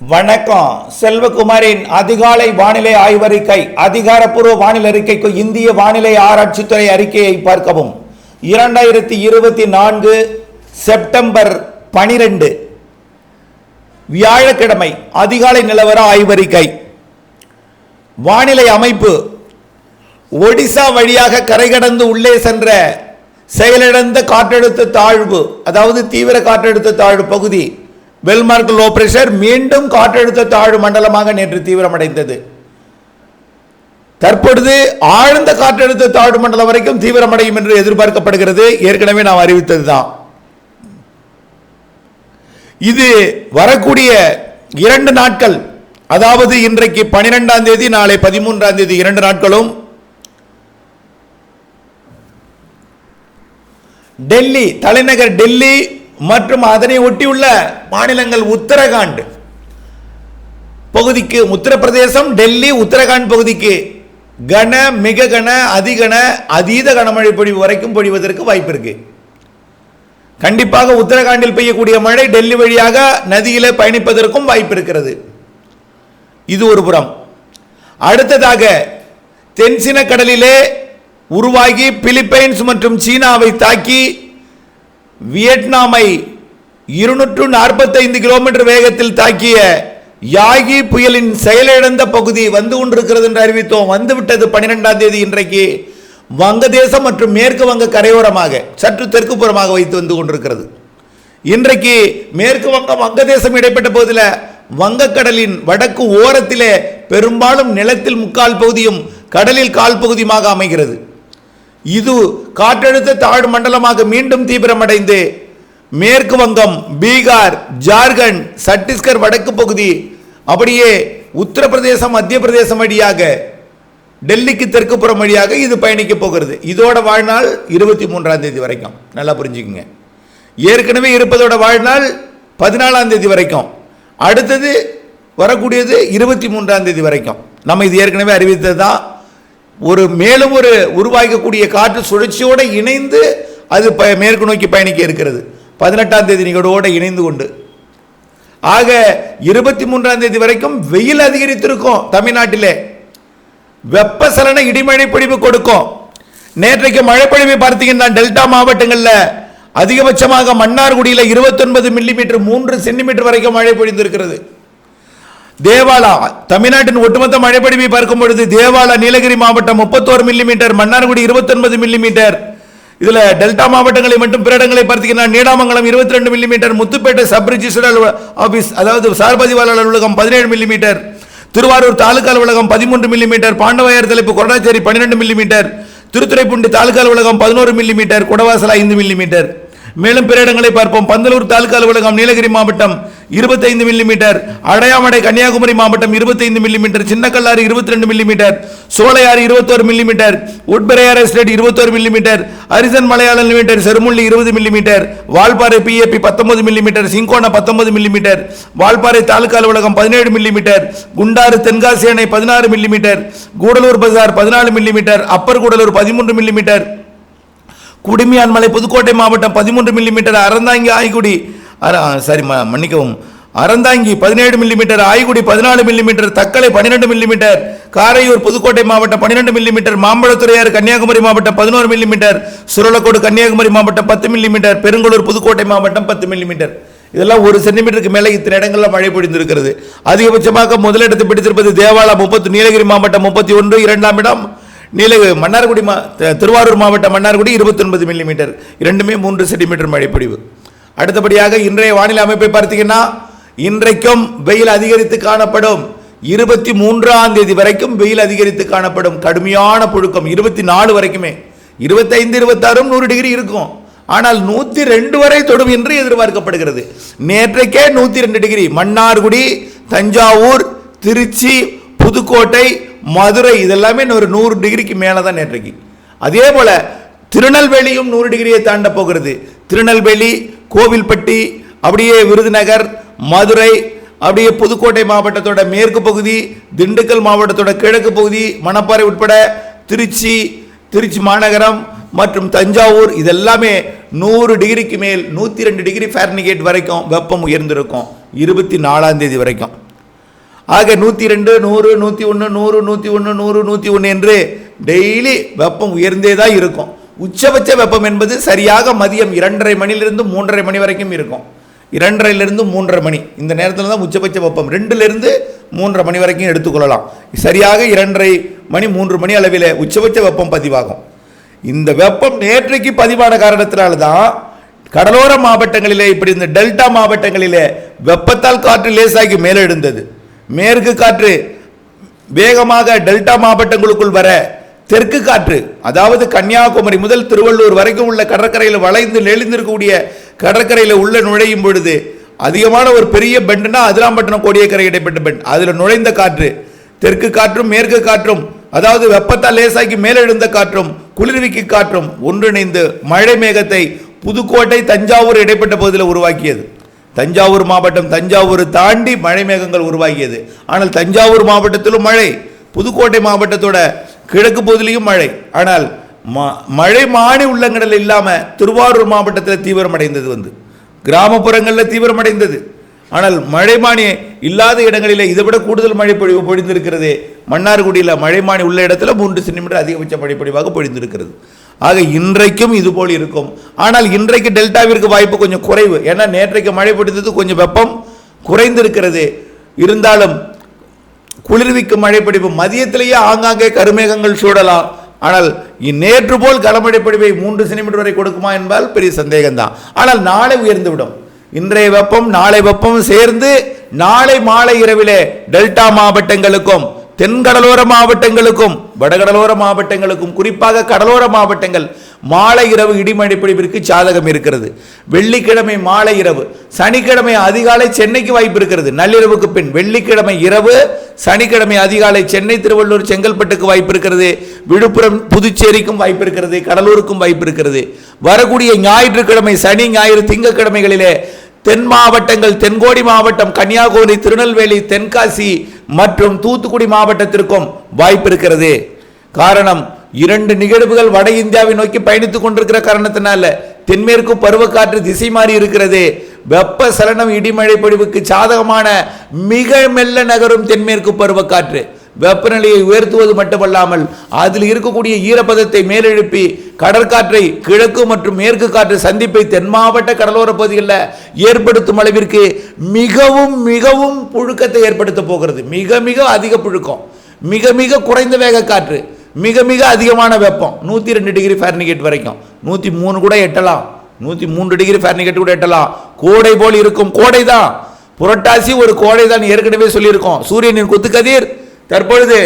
வணக்கம். செல்வகுமாரின் அதிகாலை வானிலை ஆய்வறிக்கை அதிகாரப்பூர்வ வானிலை அறிக்கைக்கு இந்திய வானிலை ஆராய்ச்சித்துறை அறிக்கையை பார்க்கவும். இரண்டாயிரத்தி இருபத்தி நான்கு செப்டம்பர் பனிரெண்டு வியாழக்கிழமை அதிகாலை நிலவர ஆய்வறிக்கை. வானிலை அமைப்பு ஒடிசா வழியாக கரை கடந்து உள்ளே சென்ற செயலிழந்த காற்றழுத்த தாழ்வு அதாவது தீவிர காற்றழுத்த தாழ்வு பகுதி வெல்மார்க் லோ பிரஷர் மீண்டும் காற்றழுத்த தாழ்வு மண்டலமாக நேற்று தீவிரமடைந்தது. தற்பொழுது ஆழ்ந்த காற்றழுத்த தாழ்வு மண்டலம் வரைக்கும் தீவிரமடையும் என்று எதிர்பார்க்கப்படுகிறது. ஏற்கனவே நாம் அறிவித்ததுதான் இது வரக்கூடிய இரண்டு நாட்கள் அதாவது இன்றைக்கு பனிரெண்டாம் தேதி நாளை பதிமூன்றாம் தேதி இரண்டு நாட்களும். டெல்லி தலைநகர் டெல்லி மற்றும் அதனை ஒட்டியுள்ள மாநிலங்கள் உத்தரகாண்ட் பகுதிக்கு உத்தரப்பிரதேசம் டெல்லி உத்தரகாண்ட் பகுதிக்கு கன மிக கன அதிகன அதீத கனமழை பொழிவு வரைக்கும் பொழிவதற்கு வாய்ப்பு இருக்கு. கண்டிப்பாக உத்தரகாண்டில் பெய்யக்கூடிய மழை டெல்லி வழியாக நதியில் பயணிப்பதற்கும் வாய்ப்பு இருக்கிறது. இது ஒரு புறம். அடுத்ததாக தென்சின கடலிலே உருவாகி பிலிப்பைன்ஸ் மற்றும் சீனாவை தாக்கி வியட்நாமை இருநூற்று நாற்பத்தைந்து கிலோமீட்டர் வேகத்தில் தாக்கிய யாகி புயலின் செயலிழந்த பகுதி வந்து கொண்டிருக்கிறது என்று அறிவித்தோம். வந்துவிட்டது பன்னிரெண்டாம் தேதி இன்றைக்கு வங்கதேசம் மற்றும் மேற்கு வங்க கரையோரமாக சற்று தெற்கு புறமாக வைத்து வந்து கொண்டிருக்கிறது. இன்றைக்கு மேற்கு வங்கம் வங்கதேசம் இடைப்பட்ட பகுதியில் வங்கக்கடலின் வடக்கு ஓரத்திலே பெரும்பாலும் நிலத்தில் முக்கால் பகுதியும் கடலில் கால் பகுதியுமாக அமைகிறது. இது காற்றழுத்த தாழ்வு மண்டலமாக மீண்டும் தீவிரமடைந்து மேற்கு வங்கம் பீகார் ஜார்க்கண்ட் சத்தீஸ்கர் வடக்கு பகுதி அப்படியே உத்தரப்பிரதேசம் மத்திய பிரதேசம் வழியாக டெல்லிக்கு தெற்கு புறம் வழியாக இது பயணிக்க போகிறது. இதோட வாழ்நாள் இருபத்தி மூன்றாம் தேதி வரைக்கும். நல்லா புரிஞ்சுக்குங்க. ஏற்கனவே இருப்பதோட வாழ்நாள் பதினாலாம் தேதி வரைக்கும். அடுத்தது வரக்கூடியது இருபத்தி மூன்றாம் தேதி வரைக்கும். நம்ம இது ஏற்கனவே அறிவித்தது தான் ஒரு மேலும் ஒரு உருவாக்கக்கூடிய காற்று சுழற்சியோடு இணைந்து அது ப மேற்கு நோக்கி பயணிக்க இருக்கிறது. பதினெட்டாம் தேதி நிகழ்வோடு இணைந்து கொண்டு. ஆக இருபத்தி மூன்றாம் தேதி வரைக்கும் வெயில் அதிகரித்திருக்கும் தமிழ்நாட்டிலே. வெப்பசலன இடிமழை பொழிவு கொடுக்கும். நேற்றைக்கு மழைப்பொழிவை பார்த்தீங்கன்னா டெல்டா மாவட்டங்களில் அதிகபட்சமாக மன்னார்குடியில் 29 மில்லிமீட்டர் மூன்று சென்டிமீட்டர் வரைக்கும் மழை பொழிந்திருக்கிறது. தேவாலா தமிழ்நாட்டின் ஒட்டுமொத்த மழைப்பொழிவை பார்க்கும் பொழுது தேவாலா நீலகிரி மாவட்டம் முப்பத்தோரு மில்லிமீட்டர் மன்னார்குடி 29 மில்லிமீட்டர் இதில் டெல்டா மாவட்டங்களை மட்டும் பிற இடங்களை பார்த்தீங்கன்னா நீடாமங்கலம் 22 ரெண்டு millimetre Muthupettai sub register office அதாவது சார்பதிவாளர் அலுவலகம் பதினேழு மில்லிமீட்டர் திருவாரூர் தாலுகா அலுவலகம் பதிமூன்று மில்லிமீட்டர் பாண்டவாயர் தலைப்பு கொரடாச்சேரி பன்னிரெண்டு மில்லிமீட்டர் திருத்துறைப்பூண்டி தாலுகா அலுவலகம் பதினோரு மில்லிமீட்டர் குடவாசல் ஐந்து மில்லிமீட்டர் மேலும் பிற இடங்களை பார்ப்போம். பந்தலூர் தாலுகா அலுவலகம் நீலகிரி மாவட்டம் 25 மில்லிமீட்டர் அடையாமடை கன்னியாகுமரி மாவட்டம் 25 மில்லிமீட்டர் சின்னக்கல்லாறு 22 ரெண்டு millimetre Solaiyar 21 millimetre உட்பரையார் estate 21 millimetre Harrison Malayalam millimetre Cherumulli 20 millimetre Valparai PAP 19 millimetre Cinchona 19 millimetre Valparai taluka அலுவலகம் 17 மில்லிமீட்டர் குண்டாறு தென்காசி அணை 16 millimetre Gudalur bazaar 14 millimetre upper Gudalur 13 millimetre Kudumiyanmalai Pudukkottai மாவட்டம் பதிமூன்று மில்லிமீட்டர் அறந்தாங்கி ஆய்குடி சாரி மன்னிக்கவும். அறந்தாங்கி பதினேழு மில்லிமீட்டர் ஆய்குடி பதினாலு millimetre Thuckalay பன்னிரெண்டு millimetre Karaiyur Pudukkottai மாவட்டம் பன்னிரெண்டு மில்லிமீட்டர் மாம்பழத்துறையார் கன்னியாகுமரி மாவட்டம் பதினோரு மில்லிமீட்டர் சுரலக்கோடு கன்னியாகுமரி மாவட்டம் பத்து மில்லிமீட்டர் பெருங்கலூர் புதுக்கோட்டை மாவட்டம் பத்து மில்லிமீட்டர் இதெல்லாம் ஒரு சென்டிமீட்டருக்கு மேலே இத்தனை இடங்களில் மழை பொழிந்திருக்கிறது. அதிகபட்சமாக முதலிடத்தை பிடித்திருப்பது தேவாலா முப்பத்து நீலகிரி மாவட்டம் முப்பத்தி ஒன்று இரண்டாம் இடம் நீலகிரி மன்னார்குடி மா திருவாரூர் மாவட்டம் மன்னார்குடி 29 மில்லிமீட்டர் இரண்டுமே மூன்று சென்டிமீட்டர் மழைப்பொழிவு. அடுத்தபடியாக இன்றைய வானிலை அமைப்பை பார்த்தீங்கன்னா இன்றைக்கும் வெயில் அதிகரித்து காணப்படும். இருபத்தி மூன்றாம் தேதி வரைக்கும் வெயில் அதிகரித்து காணப்படும். கடுமையான புழுக்கம் இருபத்தி நாலு வரைக்குமே. இருபத்தைந்து இருபத்தாறும் நூறு டிகிரி இருக்கும். ஆனால் நூற்றி ரெண்டு வரை தொடும் என்று எதிர்பார்க்கப்படுகிறது. நேற்றைக்கே நூற்றி ரெண்டு டிகிரி. மன்னார்குடி தஞ்சாவூர் திருச்சி புதுக்கோட்டை மதுரை இதெல்லாமே ஒரு நூறு டிகிரிக்கு மேலே தான் நேற்றைக்கு. அதே போல திருநெல்வேலியும் நூறு டிகிரியை தாண்ட போகிறது. திருநெல்வேலி கோவில்பட்டி அப்படியே விருதுநகர் மதுரை அப்படியே புதுக்கோட்டை மாவட்டத்தோட மேற்கு பகுதி திண்டுக்கல் மாவட்டத்தோட கிழக்கு பகுதி மணப்பாறை உட்பட திருச்சி திருச்சி மாநகரம் மற்றும் தஞ்சாவூர் இதெல்லாமே நூறு டிகிரிக்கு மேல் நூற்றி ரெண்டு டிகிரி ஃபேர்னிகேட் வரைக்கும் வெப்பம் உயர்ந்திருக்கும். இருபத்தி நாலாம் தேதி வரைக்கும். ஆக நூற்றி ரெண்டு நூறு நூற்றி ஒன்று நூறு நூற்றி ஒன்று நூறு நூற்றி ஒன்று என்று டெய்லி வெப்பம் உயர்ந்தே தான் இருக்கும். உச்சபட்ச வெப்பம் என்பது சரியாக மதியம் இரண்டரை மணிலிருந்து மூன்றரை மணி வரைக்கும் இருக்கும். இரண்டரையிலிருந்து மூன்றரை மணி. இந்த நேரத்தில் தான் உச்சபட்ச வெப்பம். ரெண்டுலேருந்து மூன்றரை மணி வரைக்கும் எடுத்துக்கொள்ளலாம். சரியாக இரண்டரை மணி மூன்று மணி அளவில் உச்சபட்ச வெப்பம் பதிவாகும். இந்த வெப்பம் நேற்றைக்கு பதிவான காரணத்தினால தான் கடலோர மாவட்டங்களிலே இப்படி இந்த டெல்டா மாவட்டங்களிலே வெப்பத்தால் காற்று லேசாகி மேலே எழுந்தது மேற்கு காற்று வேகமாக டெல்டா மாவட்டங்களுக்குள் வர தெற்கு காற்று அதாவது கன்னியாகுமரி முதல் திருவள்ளூர் வரைக்கும் உள்ள கடற்கரையில் வளைந்து நெளிந்திருக்கக்கூடிய கடற்கரையில் உள்ள நுழையும் பொழுது அதிகமான ஒரு பெரிய பெண்டுனா அதிராம்பட்டினம் கோடியக்கரை இடைப்பட்ட பெண்ட். அதில் நுழைந்த காற்று தெற்கு காற்றும் மேற்கு காற்றும் அதாவது வெப்பத்தால் லேசாக்கி மேலெழுந்த காற்றும் குளிர்விக்கு காற்றும் ஒன்றிணைந்து மழை மேகத்தை புதுக்கோட்டை தஞ்சாவூர் இடைப்பட்ட பகுதியில் உருவாக்கியது. தஞ்சாவூர் மாவட்டம் தஞ்சாவூர் தாண்டி மழை மேகங்கள் உருவாகியது ஆனால் தஞ்சாவூர் மாவட்டத்திலும் மழை புதுக்கோட்டை மாவட்டத்தோட கிழக்கு பகுதியிலையும் மழை. ஆனால் ம- மழை மாறி உள்ளங்களில் இல்லாமல் திருவாரூர் மாவட்டத்தில் தீவிரமடைந்தது வந்து. கிராமப்புறங்களில் தீவிரமடைந்தது. ஆனால் மழைமானி இல்லாத இடங்களில் இதை விட கூடுதல் மழை பொழிவு பொழிந்திருக்கிறது மன்னார்குடியில் மழைமானி உள்ள இடத்துல மூன்று சென்டிமீட்டர் அதிகபட்ச மழைப்பொழிவாக பொழிந்திருக்கிறது. ஆக இன்றைக்கும் இது போல் இருக்கும். ஆனால் இன்றைக்கு டெல்டாவிற்கு வாய்ப்பு கொஞ்சம் குறைவு. ஏன்னா நேற்றைக்கு மழை பொழிந்தது கொஞ்சம் வெப்பம் குறைந்திருக்கிறது. இருந்தாலும் குளிர்விக்கும் மழைப்பிடிப்பு. மதியத்திலேயே ஆங்காங்கே கருமேகங்கள் சூடலாம். ஆனால் நேற்று போல் கனமழை பொழிவை மூன்று சென்டிமீட்டர் வரை கொடுக்குமா என்பால் பெரிய சந்தேகம்தான். ஆனால் நாளை உயர்ந்துவிடும். இன்றைய வெப்பம் நாளை வெப்பம் சேர்ந்து நாளை மாலை இரவிலே டெல்டா மாவட்டங்களுக்கும் தென்கடலோர மாவட்டங்களுக்கும் வடகடலோர மாவட்டங்களுக்கும் குறிப்பாக கடலோர மாவட்டங்கள் மாலை இரவு இடிமழை சாதகம் இருக்கிறது. வெள்ளிக்கிழமை மாலை இரவு சனிக்கிழமை அதிகாலை சென்னைக்கு வாய்ப்பு இருக்கிறது. நள்ளிரவுக்கு பின் வெள்ளிக்கிழமை இரவு சனிக்கிழமை அதிகாலை சென்னை திருவள்ளூர் செங்கல்பட்டுக்கு வாய்ப்பு இருக்கிறது. விழுப்புரம் புதுச்சேரிக்கும் வாய்ப்பு இருக்கிறது. கடலூருக்கும் வாய்ப்பு இருக்கிறது. வரக்கூடிய ஞாயிற்றுக்கிழமை சனி ஞாயிறு திங்கட்கிழமைகளிலே தென் மாவட்டங்கள் தென்கோடி மாவட்டம் கன்னியாகுமரி திருநெல்வேலி தென்காசி மற்றும் தூத்துக்குடி மாவட்டத்திற்கும் வாய்ப்பு இருக்கிறது. காரணம் இரண்டு நிகழ்வுகள் வட இந்தியாவை நோக்கி பயணித்துக் கொண்டிருக்கிற காரணத்தினால தென்மேற்கு பருவக்காற்று திசை மாறி இருக்கிறது. வெப்ப சலனம் இடிமழை பொழிவுக்கு சாதகமான மிக மெல்ல நகரும் தென்மேற்கு பருவக்காற்று. வெப்பநிலையை உயர்த்துவது மட்டுமல்லாமல் அதில் இருக்கக்கூடிய ஈரப்பதத்தை மேலெழுப்பி கடற்காற்றை கிழக்கு மற்றும் மேற்கு காற்று சந்திப்பை தென் மாவட்ட கடலோர பகுதிகளில் ஏற்படுத்தும் அளவிற்கு மிகவும் மிகவும் புழுக்கத்தை ஏற்படுத்த போகிறது. மிக மிக அதிக புழுக்கம். மிக மிக குறைந்த வேக காற்று மிக மிக அதிகமான வெப்பம். நூற்றி ரெண்டு டிகிரி ஃபேர்னிகேட் வரைக்கும். நூற்றி மூணு கூட எட்டலாம். நூற்றி மூன்று டிகிரி ஃபேர்னிகேட் கூட எட்டலாம். கோடை போல் இருக்கும் கோடை தான். புரட்டாசி ஒரு கோடை தான் ஏற்கனவே சொல்லியிருக்கோம். சூரியனின் குத்துக்கதிர். தற்பொழுது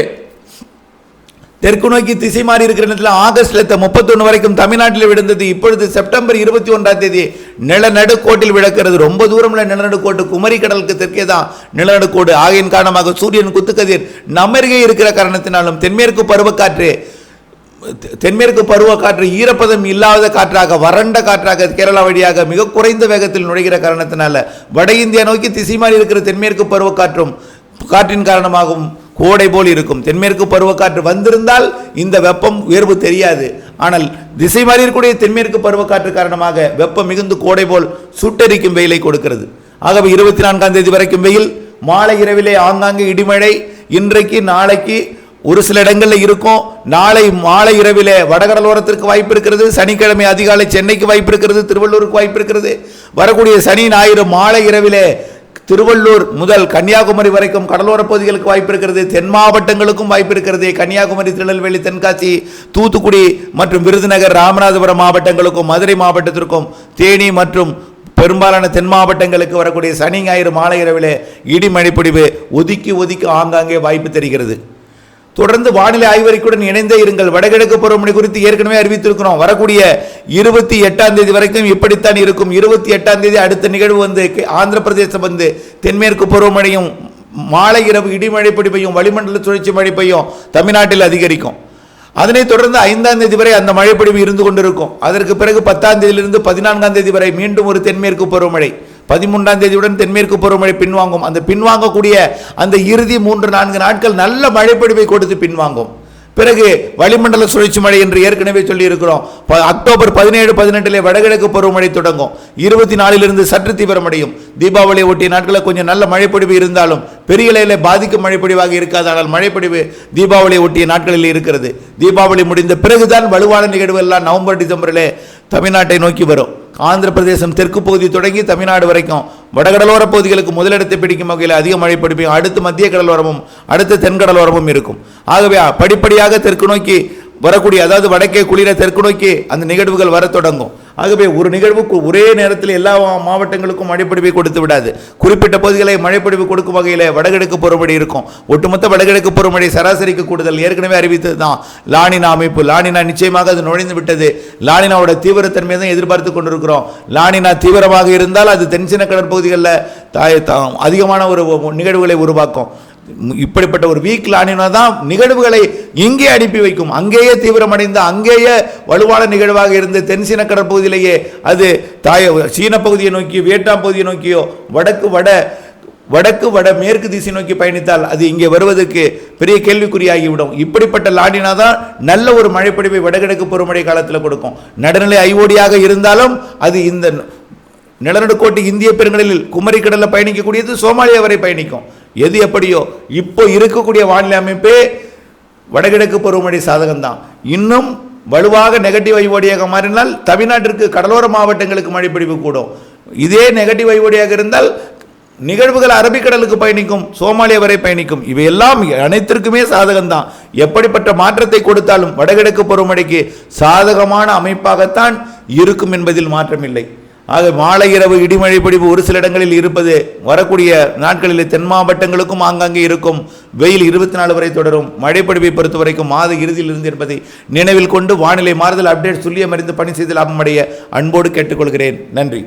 தெற்கு நோக்கி திசை மாறி இருக்கிற நேரத்தில் ஆகஸ்ட்ல முப்பத்தொன்று வரைக்கும் தமிழ்நாட்டில் விழுந்தது. இப்பொழுது செப்டம்பர் இருபத்தி ஒன்றாம் தேதி நிலநடுக்கோட்டில் விளக்கிறது. ரொம்ப தூரம்ல நிலநடுக்கோட்டு குமரி கடலுக்கு தெற்கே தான் நிலநடுக்கோடு. ஆகையின் காரணமாக சூரியன் குத்துக்கதிர் நம்மருகே இருக்கிற காரணத்தினாலும் தென்மேற்கு பருவக்காற்று தெ- தென்மேற்கு பருவக்காற்று ஈரப்பதம் இல்லாத காற்றாக வறண்ட காற்றாக கேரளா வழியாக மிக குறைந்த வேகத்தில் நுழைகிற காரணத்தினால வட இந்தியா நோக்கி திசை மாறி இருக்கிற தென்மேற்கு பருவக்காற்றும் காற்றின் காரணமாகவும் கோடை போல் இருக்கும். தென்மேற்கு பருவக்காற்று வந்திருந்தால் இந்த வெப்பம் உயர்வு தெரியாது. ஆனால் திசை மாறி இருக்கக்கூடிய தென்மேற்கு பருவக்காற்று காரணமாக வெப்பம் மிகுந்து கோடை போல் சுட்டெரிக்கும் வெயிலை கொடுக்கிறது. ஆகவே இருபத்தி நான்காம் தேதி வரைக்கும் வெயில் மாலை இரவிலே ஆங்காங்கே இடிமழை இன்றைக்கு நாளைக்கு ஒரு சில இடங்களில் இருக்கும். நாளை மாலை இரவிலே வடகடலோரத்திற்கு வாய்ப்பு இருக்கிறது. சனிக்கிழமை அதிகாலை சென்னைக்கு வாய்ப்பு இருக்கிறது. திருவள்ளூருக்கு வாய்ப்பு இருக்கிறது. வரக்கூடிய சனி ஞாயிறு மாலை இரவிலே திருவள்ளூர் முதல் கன்னியாகுமரி வரைக்கும் கடலோர பகுதிகளுக்கு வாய்ப்பு இருக்கிறது. தென் மாவட்டங்களுக்கும் வாய்ப்பு இருக்கிறது. கன்னியாகுமரி திருநெல்வேலி தென்காசி தூத்துக்குடி மற்றும் விருதுநகர் ராமநாதபுரம் மாவட்டங்களுக்கும் மதுரை மாவட்டத்திற்கும் தேனி மற்றும் பெரும்பாலான தென் மாவட்டங்களுக்கு வரக்கூடிய சனி ஞாயிறு மாலை இரவிலே இடி மழைப்பொடிவு ஒதுக்கி ஒதுக்கி ஆங்காங்கே வாய்ப்பு தெரிகிறது. தொடர்ந்து வானிலை ஆய்வறிக்கையுடன் இணைந்தே இருங்கள். வடகிழக்கு பருவமழை குறித்து ஏற்கனவே அறிவித்திருக்கிறோம். வரக்கூடிய இருபத்தி எட்டாம் தேதி வரைக்கும் இப்படித்தான் இருக்கும். இருபத்தி எட்டாம் தேதி அடுத்த நிகழ்வு வந்து ஆந்திர பிரதேசம் வந்து தென்மேற்கு பருவமழையும் மாலை இரவு இடிமழை பிடிப்பையும் வளிமண்டல சுழற்சி மழை பெய்யும் தமிழ்நாட்டில் அதிகரிக்கும். அதனைத் தொடர்ந்து ஐந்தாம் தேதி வரை அந்த மழைப்பொழிவு இருந்து கொண்டிருக்கும். அதற்கு பிறகு பத்தாம் தேதியிலிருந்து பதினான்காம் தேதி வரை மீண்டும் ஒரு தென்மேற்கு பருவமழை. பதிமூன்றாம் தேதியுடன் தென்மேற்கு பருவமழை பின்வாங்கும். அந்த பின்வாங்கக்கூடிய அந்த இறுதி மூன்று நான்கு நாட்கள் நல்ல மழைப்பொழிவை கொடுத்து பின்வாங்கும். பிறகு வளிமண்டல சுழற்சி மழை என்று ஏற்கனவே சொல்லியிருக்கிறோம். அக்டோபர் பதினேழு பதினெட்டிலே வடகிழக்கு பருவமழை தொடங்கும். இருபத்தி நாலிலிருந்து சற்று தீவிரமடையும். தீபாவளியை ஒட்டிய நாட்களில் கொஞ்சம் நல்ல மழைப்பொழிவு இருந்தாலும் பெரிய இலையில் பாதிக்கும் மழைப்பொழிவாக இருக்காது. ஆனால் மழைப்பொழிவு தீபாவளியை ஒட்டிய நாட்களில் இருக்கிறது. தீபாவளி முடிந்த பிறகுதான் வலுவான நிகழ்வு எல்லாம் நவம்பர் டிசம்பரிலே தமிழ்நாட்டை நோக்கி வரும். ஆந்திர பிரதேசம் தெற்கு பகுதி தொடங்கி தமிழ்நாடு வரைக்கும் வடகடலோர பகுதிகளுக்கு முதலிடத்தை பிடிக்கும் வகையில் அதிக மழை பிடிப்பையும் அடுத்து மத்திய கடலோரமும் அடுத்து தென்கடலோரமும் இருக்கும். ஆகவே படிப்படியாக தெற்கு நோக்கி வரக்கூடிய அதாவது வடக்கே குளிர தெற்கு நோக்கி அந்த நிகழ்வுகள் வரத் தொடங்கும். ஆகவே ஒரு நிகழ்வுக்கு ஒரே நேரத்தில் எல்லா மாவட்டங்களுக்கும் மழைப்பொழிவை கொடுத்து விடாது. குறிப்பிட்ட பகுதிகளை மழைப்பொழிவு கொடுக்கும் வகையில் வடகிழக்கு பருவமழை இருக்கும். ஒட்டுமொத்த வடகிழக்கு பருவமழை சராசரிக்கு கூடுதல் ஏற்கனவே அறிவித்தது தான். லானினா அமைப்பு லானினா நிச்சயமாக அது நுழைந்து விட்டது. லானினாவோட தீவிரத்தன்மையை தான் எதிர்பார்த்து கொண்டிருக்கிறோம். லானினா தீவிரமாக இருந்தால் அது தென்சின கடற்பகுதிகளில் தாய் தா- அதிகமான ஒரு நிகழ்வுகளை உருவாக்கும். இப்படிப்பட்ட ஒரு வீக் லானினா தான் நிகழ்வுகளை இங்கே அனுப்பி வைக்கும். அங்கேயே தீவிரமடைந்து அங்கேயே வலுவான நிகழ்வாக இருந்து தென்சீன கடற்பகுதியிலேயே அது தாய சீன பகுதியை நோக்கி வியட்நாம் பகுதியை நோக்கியோ வடக்கு வட வடக்கு வட மேற்கு திசை நோக்கி பயணித்தால் அது இங்கே வருவதற்கு பெரிய கேள்விக்குறியாகிவிடும். இப்படிப்பட்ட லாடினா தான் நல்ல ஒரு மழைப்பொழிவை வடகிழக்கு பருவமழை காலத்தில் கொடுக்கும். நடுநிலை ஐஓடியாக இருந்தாலும் அது இந்த நிலநடுக்கோட்டு இந்திய பெருங்கடலில் குமரிக்கடலில் பயணிக்கக்கூடியது சோமாலியா வரை பயணிக்கும். எது எப்படியோ இப்போ இருக்கக்கூடிய வானிலை அமைப்பே வடகிழக்கு பருவமழை சாதகம்தான். இன்னும் வலுவாக நெகட்டிவ் ஐவோடியாக மாறினால் தமிழ்நாட்டிற்கு கடலோர மாவட்டங்களுக்கு மழைப்பிடிவு கூடும். இதே நெகட்டிவ் ஐவோடியாக இருந்தால் நிகழ்வுகள் அரபிக்கடலுக்கு பயணிக்கும் சோமாலியா வரை பயணிக்கும். இவையெல்லாம் அனைத்திற்குமே சாதகம்தான். எப்படிப்பட்ட மாற்றத்தை கொடுத்தாலும் வடகிழக்கு பருவமழைக்கு சாதகமான அமைப்பாகத்தான் இருக்கும் என்பதில் மாற்றமில்லை. அது மாலை இரவு இடிமழை பிடிப்பு ஒரு சில இடங்களில் இருப்பது வரக்கூடிய நாட்களில் தென் மாவட்டங்களுக்கும் ஆங்காங்கே இருக்கும். வெயில் இருபத்தி நாலு வரை தொடரும். மழைப்பிடிப்பை பொறுத்த வரைக்கும் மாத இறுதியில் இருந்து என்பதை நினைவில் கொண்டு வானிலை மாறுதல் அப்டேட் சொல்லி பணி செய்து லாபமடைய அன்போடு கேட்டுக்கொள்கிறேன். நன்றி.